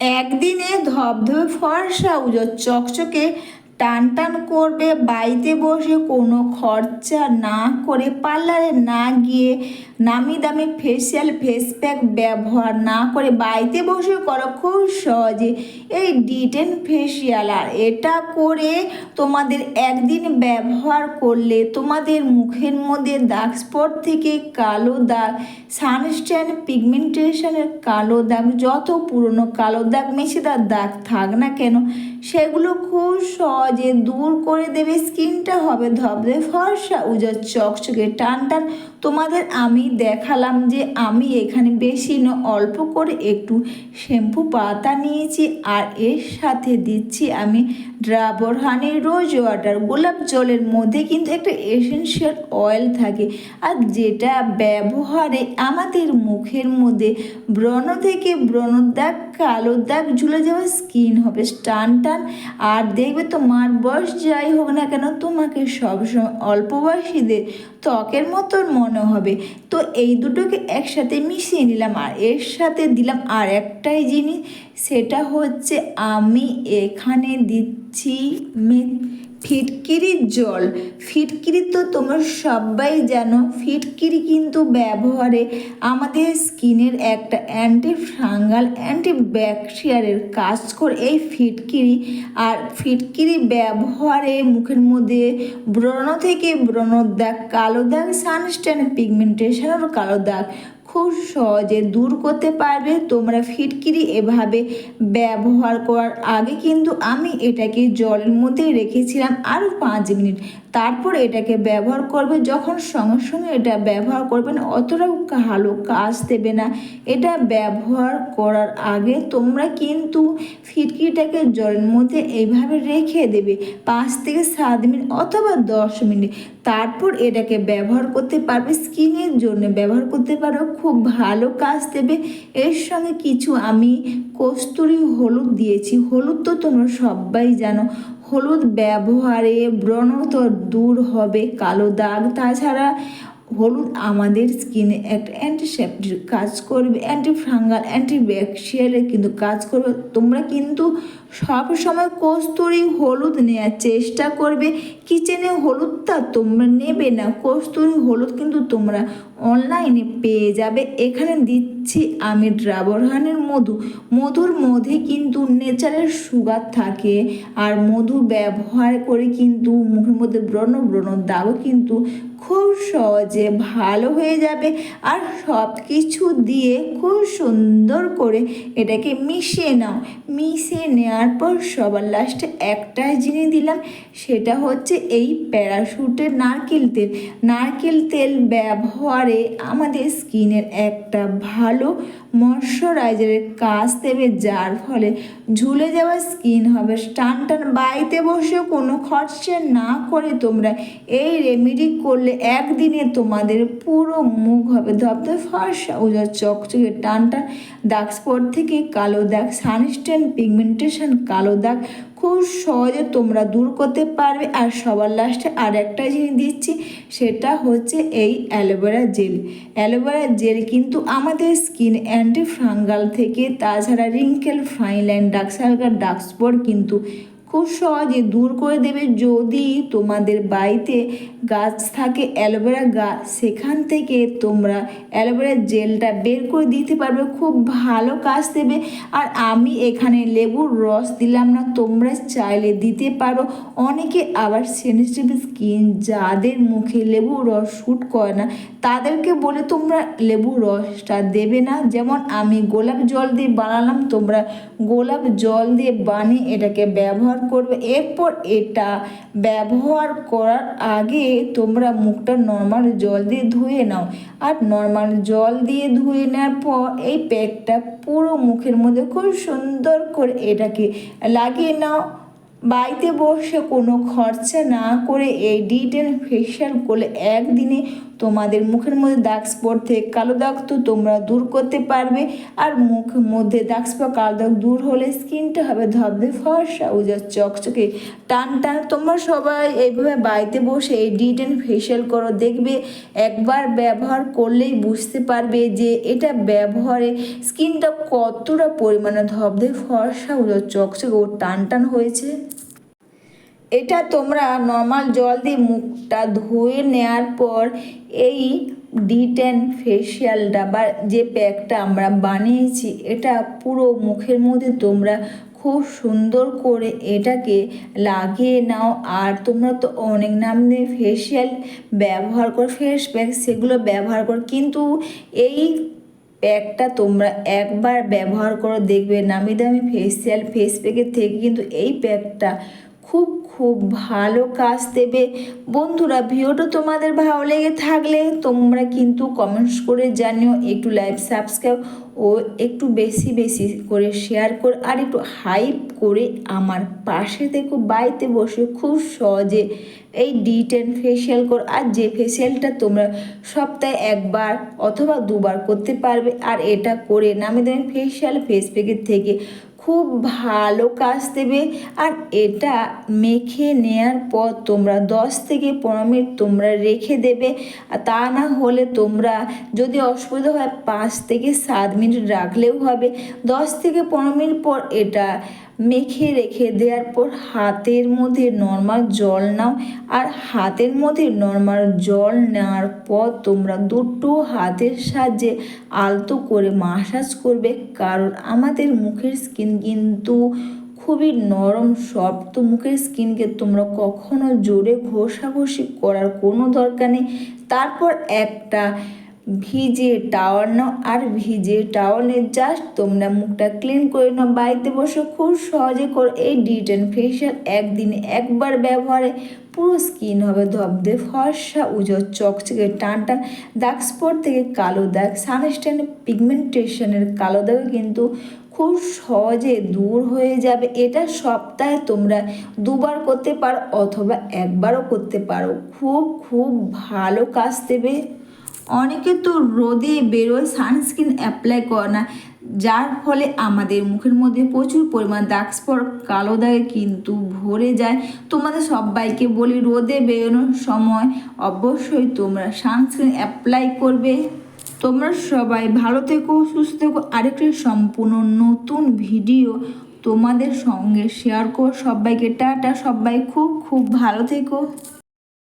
একদিনে ধবধবে ফর্সা উজোর চকচকে টান টান করবে, বাড়িতে বসে কোনো খরচা না করে পার্লারে না গিয়ে নামি দামি ফেসিয়াল ফেস প্যাক ব্যবহার না করে বাড়িতে বসে করো খুব সহজে। এই ডিটেন ফেসিয়াল আর এটা করে তোমাদের একদিন ব্যবহার করলে তোমাদের মুখের মধ্যে দাগ স্পট থেকে কালো দাগ সানস্ট্যান্ড পিগমেন্টেশনের কালো দাগ, যত পুরনো কালো দাগ মেছেদার দাগ থাক না কেন, সেগুলো খুব সহজে দূর করে দেবে। স্কিনটা হবে ধবধবে, ফর্সা উজার চকচকে টান টান তোমাদের আমি দেখালাম যে আমি এখানে বেশি না, অল্প করে একটু শ্যাম্পু পাতা নিয়েছি আর এর সাথে দিচ্ছি আমি ড্রাবর হানি রোজ ওয়াটার গোলাপ জলের মধ্যে কিন্তু একটা এসেনশিয়াল অয়েল থাকে। আর যেটা ব্যবহারে আমাদের মুখের মধ্যে ব্রণ থেকে ব্রণ দাগ, কালো দাগ ঝুলে যাওয়া স্কিন হবে, টান টান। আর দেখবে তোমার বয়স যাই হোক না কেন, তোমাকে সবসময় অল্প বয়সীদের ত্বকের মতন মনে হবে। তো এই দুটোকে একসাথে মিশিয়ে নিলাম আর এর সাথে দিলাম আর একটাই জিনিস, সেটা হচ্ছে আমি এখানে দিচ্ছি মে- ফিটকিরির জল। ফিটকিরি তো তোমরা সবাই জানো। ফিটকিরি কিন্তু ব্যবহারে আমাদের স্কিনের একটা অ্যান্টি ফাঙ্গাল অ্যান্টি ব্যাকটেরিয়ারের কাজ করে এই ফিটকিরি। আর ফিটকিরি ব্যবহারে মুখের মধ্যে ব্রণ থেকে ব্রণ দাগ, কালো দাগ, সানস্ট্যান্ড পিগমেন্টেশন আর কালো দাগ খুব সহজে দূর করতে পারবে। তোমরা ফিটকিরি এভাবে ব্যবহার করার আগে কিন্তু আমি এটাকে জলের মধ্যে রেখেছিলাম আরও পাঁচ মিনিট। তারপর এটাকে ব্যবহার করবে। যখন সঙ্গে সঙ্গে এটা ব্যবহার করবেন অতটাও ভালো কাজ দেবে না। এটা ব্যবহার করার আগে তোমরা কিন্তু ফিটকিটাকে জলের মধ্যে এইভাবে রেখে দেবে, পাঁচ থেকে সাত মিনিট অথবা দশ মিনিট। তারপর এটাকে ব্যবহার করতে পারবে, স্কিনের জন্য ব্যবহার করতে পারো খুব ভালো কাজ দেবে। এর সঙ্গে কিছু আমি কস্তুরি হলুদ দিয়েছি। হলুদ তো তোমরা সবাই জানো। হলুদ ব্যবহারে ব্রণ তো দূর হবে কালো দাগ। তাছাড়া হলুদ আমাদের স্কিনে একটা অ্যান্টিসেপ্টিক কাজ করবে অ্যান্টি ফাঙ্গাল অ্যান্টি ব্যাকটেরিয়ালের কিন্তু কাজ করবে। তোমরা কিন্তু সব সময় কস্তুরি হলুদ নেওয়ার চেষ্টা করবে। কিচেনে হলুদটা তোমরা নেবে না, কস্তুরি হলুদ কিন্তু তোমরা অনলাইনে পেয়ে যাবে। এখানে দিচ্ছি আমি ড্রাবরহানের মধু। মধুর মধ্যে কিন্তু নেচারের সুগার থাকে আর মধু ব্যবহার করে কিন্তু মুখের মধ্যে ব্রণ ব্রণ দাগও কিন্তু খুব সহজে ভালো হয়ে যাবে আর সব কিছু দিয়ে খুব সুন্দর করে এটাকে মিশিয়ে নাও। মিশিয়ে নেওয়ার পর সবার লাস্টে একটাই জিনিস দিলাম, সেটা হচ্ছে এই প্যারাশুটের নারকেল তেল। নারকেল তেল ব্যবহারে আমাদের স্কিনের একটা ভালো ময়শ্চারাইজারের কাজ দেবে, যার ফলে ঝুলে যাওয়া স্কিন হবে। টান টান বাড়িতে বসে কোনো খরচা না করে তোমরা এই রেমেডি করলে একদিনে তোমাদের পুরো মুখ হবে। ধবধবে ফর্সা উজার চকচকে টান টান দাগ স্পট থেকে কালো দাগ সানস্টেন পিগমেন্টেশন, কালো দাগ খুব সহজে তোমরা দূর করতে পারবে। আর সবার লাস্টে আর একটা জিনিস দিচ্ছি, সেটা হচ্ছে এই অ্যালোভেরা জেল। অ্যালোভেরা জেল কিন্তু আমাদের স্কিন অ্যান্টি ফ্রাঙ্গাল থেকে, তাছাড়া wrinkle fine line dark circle dark spot কিন্তু খুব সহজে দূর করে দেবে। যদি তোমাদের বাড়িতে গাছ থাকে অ্যালোভেরা গাছ, সেখান থেকে তোমরা অ্যালোভেরা জেলটা বের করে দিতে পারবে, খুব ভালো কাজ দেবে। আর আমি এখানে লেবুর রস দিলাম না, তোমরা চাইলে দিতে পারো। অনেকে আবার সেন্সিটিভ স্কিন, যাদের মুখে লেবুর রস শ্যুট করে না, তাদেরকে বলে তোমরা লেবু রসটা দেবে না। যেমন আমি গোলাপ জল দিয়ে বানালাম, তোমরা গোলাপ জল দিয়ে বানিয়ে এটাকে ব্যবহার করবে। এরপর এটা ব্যবহার করার আগে তোমরা মুখটা নর্মাল জল দিয়ে ধুয়ে নাও। আর নর্মাল জল দিয়ে ধুয়ে নেওয়ার পর এই প্যাকটা পুরো মুখের মধ্যে খুব সুন্দর করে এটাকে লাগিয়ে নাও। বাড়িতে বসে কোনো খরচা না করে এই ডিটেল ফেশিয়াল করলে একদিনে তোমাদের মুখের মধ্যে দাগ স্পট থেকে কালো দাগ তো তোমরা দূর করতে পারবে। আর মুখের মধ্যে দাগ স্পট কালো দাগ দূর হলে স্কিনটা হবে ধবধে ফর্সা উজার চকচকে। টান টান তোমরা সবাই এইভাবে বাড়িতে বসে এই ডি টেন ফেশিয়াল করো। দেখবে একবার ব্যবহার করলেই বুঝতে পারবে যে এটা ব্যবহারে স্কিনটা কতটা পরিমাণে ধবধে ফর্সা উজার চকচকে ও টান টান হয়েছে। এটা তোমরা নর্মাল জল দিয়ে মুখটা ধুয়ে নেওয়ার পর এই ডি টেন ফেসিয়ালটা বা যে প্যাকটা আমরা বানিয়েছি, এটা পুরো মুখের মধ্যে তোমরা খুব সুন্দর করে এটাকে লাগিয়ে নাও। আর তোমরা তো অনেক নাম দিয়ে ফেসিয়াল ব্যবহার করো, ফেস প্যাক সেগুলো ব্যবহার করো, কিন্তু এই প্যাকটা তোমরা একবার ব্যবহার করো, দেখবে নামি দামি ফেসিয়াল, ফেস প্যাকের থেকে কিন্তু এই প্যাকটা খুব খুব ভালো কাজ দেবে। বন্ধুরা, ভিডিওটা তোমাদের ভালো লেগে থাকলে তোমরা কিন্তু কমেন্টস করে জানিও, একটু লাইভ সাবস্ক্রাইব ও একটু বেশি বেশি করে শেয়ার করে আর একটু হাইপ করে আমার পাশে থেকে, বাড়িতে বসে খুব সহজে এই ডি টেন ফেসিয়াল কর। আর যে ফেসিয়ালটা তোমরা সপ্তাহে একবার অথবা দুবার করতে পারবে, আর এটা করে নামি দামি ফেসিয়াল ফেস প্যাকের থেকে খুব ভালো কাজ দেবে। আর এটা মেখে নেয়ার পর তোমরা দশ থেকে পনেরো মিনিট তোমরা রেখে দেবে। আর তা না হলে তোমরা যদি অসুবিধা হয় পাঁচ থেকে সাত মিনিট রাখলেও হবে। দশ থেকে পনেরো মিনিট পর এটা মেখে রেখে দেওয়ার পর হাতের মধ্যে নর্মাল জল নাও আর হাতের মধ্যে নর্মাল জল নেওয়ার পর তোমরা দুটো হাতের সাহায্যে আলতো করে মাসাজ করবে কারণ আমাদের মুখের স্কিন কিন্তু খুবই নরম সফট তো মুখের স্কিনকে তোমরা কখনো জোরে ঘষাঘষি করার কোনো দরকার নেই। তারপর একটা ভিজে টাওয়াল নাও আর ভিজে টাওয়ালে জাস্ট তোমরা মুখটা ক্লিন করে নাও। বাড়িতে বসে খুব সহজে করো। এই ডিটেন ফেশিয়াল একদিনে একবার ব্যবহারে পুরো স্কিন হবে ধবধে, ফর্সা উজোর চকচকে, টান টান দাগ স্পট থেকে কালো দাগ সানস্ট্যান্ড পিগমেন্টেশনের কালো দাগ কিন্তু খুব সহজে দূর হয়ে যাবে। এটা সপ্তাহে তোমরা দুবার করতে পারো অথবা একবারও করতে পারো। খুব খুব ভালো কাজ দেবে। অনেকে তো রোদে বেরোয় সানস্ক্রিন অ্যাপ্লাই করে না, যার ফলে আমাদের মুখের মধ্যে প্রচুর পরিমাণ দাগ স্পট কালো দাগে কিন্তু ভরে যায়। তোমাদের সবাইকে বলি, রোদে বেরোনোর সময় অবশ্যই তোমরা সানস্ক্রিন অ্যাপ্লাই করবে। তোমরা সবাই ভালো থেকো, সুস্থ থেকো। আরেকটি সম্পূর্ণ নতুন ভিডিও তোমাদের সঙ্গে শেয়ার করো সবাইকে টাটা, সবাই খুব খুব ভালো থেকো।